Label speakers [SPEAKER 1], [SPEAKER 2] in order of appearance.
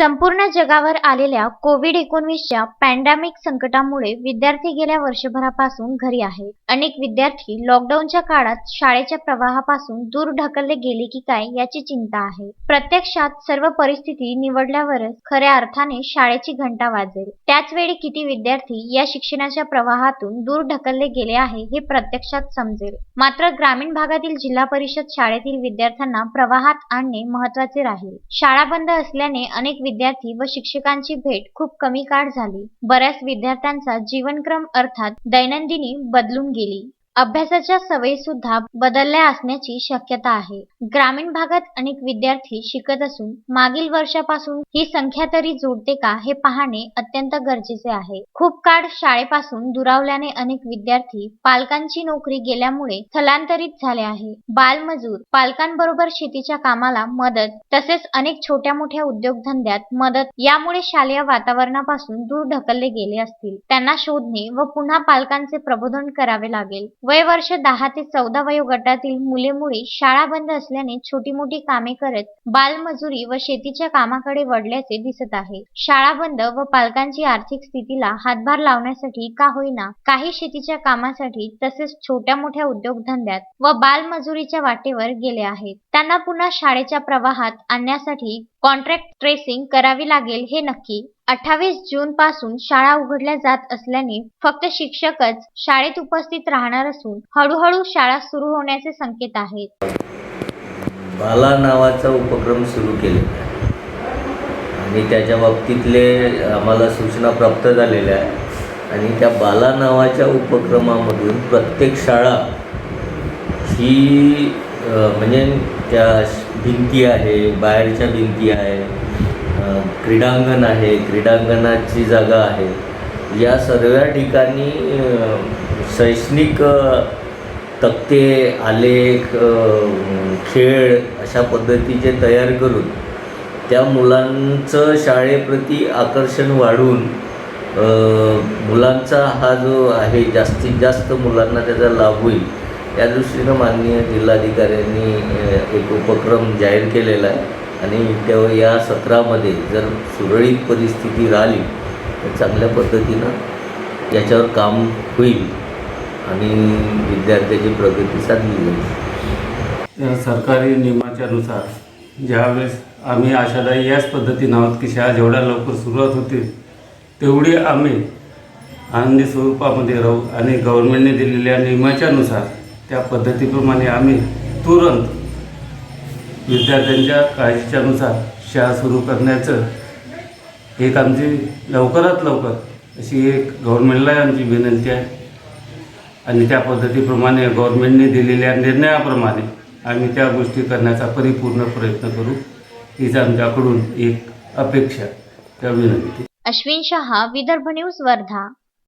[SPEAKER 1] संपूर्ण जगावर आलेल्या कोविड एकोणवीसच्या पॅन्डेमिक संकटामुळे विद्यार्थी गेल्या वर्षभरापासून घरी आहेत. अनेक विद्यार्थी लॉकडाऊनच्या काळात शाळेच्या प्रवाहापासून दूर ढकलले गेले की काय याची चिंता आहे. प्रत्यक्षात सर्व परिस्थिती निवडल्यावरच खऱ्या अर्थाने शाळेची घंटा वाजेल. त्याच वेळी किती विद्यार्थी या शिक्षणाच्या प्रवाहातून दूर ढकलले गेले आहे हे प्रत्यक्षात समजेल. मात्र ग्रामीण भागातील जिल्हा परिषद शाळेतील विद्यार्थ्यांना प्रवाहात आणणे महत्त्वाचे राहील. शाळा बंद असल्याने अनेक विद्यार्थी व शिक्षकांची भेट खूप कमी काळ झाली. बऱ्याच विद्यार्थ्यांचा जीवनक्रम अर्थात दैनंदिनी बदलून गेली. अभ्यासाच्या सवयी सुद्धा बदलल्या असण्याची शक्यता आहे. ग्रामीण भागात अनेक विद्यार्थी शिकत असून मागील वर्षापासून ही संख्या तरी जोडते का हे पाहणे अत्यंत गरजेचे आहे. खूप काळ शाळेपासून दुरावल्याने अनेक विद्यार्थी पालकांची नोकरी गेल्यामुळे स्थलांतरित झाले आहे. बालमजूर पालकांबरोबर शेतीच्या कामाला मदत तसेच अनेक छोट्या मोठ्या उद्योगधंद्यात मदत यामुळे शालेय वातावरणापासून दूर ढकलले गेले असतील. त्यांना शोधणे व पुन्हा पालकांचे प्रबोधन करावे लागेल. वय वर्ष दहा ते चौदा वयोगटातील मुले मुली शाळा बंद असल्याने छोटी मोठी कामे करत बालमजुरी व शेतीच्या कामाकडे वळल्याचे दिसत आहे. शाळा बंद व पालकांची आर्थिक स्थितीला हातभार लावण्यासाठी का होईना काही शेतीच्या कामासाठी तसेच छोट्या मोठ्या उद्योगधंद्यात व बालमजुरीच्या वाटेवर गेले आहेत. त्यांना पुन्हा शाळेच्या प्रवाहात आणण्यासाठी कॉन्ट्रॅक्ट ट्रेसिंग करावी लागेल हे नक्की अठ्ठावीस जून पासून शाळा उघडल्या जात असल्याने फक्त शिक्षकच शाळेत उपस्थित राहणार असून हळूहळू शाळा सुरू होण्याचे संकेत आहेत.
[SPEAKER 2] बाला नावाचा उपक्रम सुरू केलेला आहे. आणि त्याच्या बाबतीतले आम्हाला सूचना प्राप्त झालेल्या आहे आणि त्या बाला नावाच्या उपक्रमामधून प्रत्येक शाळा ही म्हणजे त्या भिंती आहे बाहेरच्या भिंती आहे क्रीडांगण आहे क्रीडांगणाची जागा आहे. या सर्व ठिकाणी शैक्षणिक तक्ते आलेख खेळ अशा पद्धतीचे तयार करून त्या मुलांचं शाळेप्रती आकर्षण वाढवून मुलांचा हा जो आहे जास्तीत जास्त मुलांना त्याचा लाभ होईल या दृष्टीनं माननीय जिल्हाधिकाऱ्यांनी एक उपक्रम जाहीर केलेला आहे. आणि तेव्हा या सत्रामध्ये जर सुरळीत परिस्थिती राहिली तर चांगल्या पद्धतीनं याच्यावर काम होईल आणि विद्यार्थ्याची प्रगती साधली जाईल.
[SPEAKER 3] त्या सरकारी नियमाच्यानुसार ज्यावेळेस आम्ही आशादायी याच पद्धतीनं आहोत की शाळा जेवढ्या लवकर सुरुवात होते तेवढी आम्ही आनंदी स्वरूपामध्ये राहू आणि गव्हर्नमेंटने दिलेल्या नियमाच्यानुसार त्या पद्धतीप्रमाणे आम्ही तुरंत विद्यार्थ्यांच्या काळजीच्यानुसार शाळा सुरू करण्याचं एक आमची लवकरात लवकर अशी एक गव्हर्नमेंटला आमची विनंती आहे. आणि त्या पद्धतीप्रमाणे गव्हर्नमेंटने दिलेल्या निर्णयाप्रमाणे आम्ही त्या गोष्टी करण्याचा परिपूर्ण प्रयत्न करू. हीच आमच्याकडून एक अपेक्षा किंवा विनंती.
[SPEAKER 1] अश्विन शहा विदर्भ न्यूज वर्धा.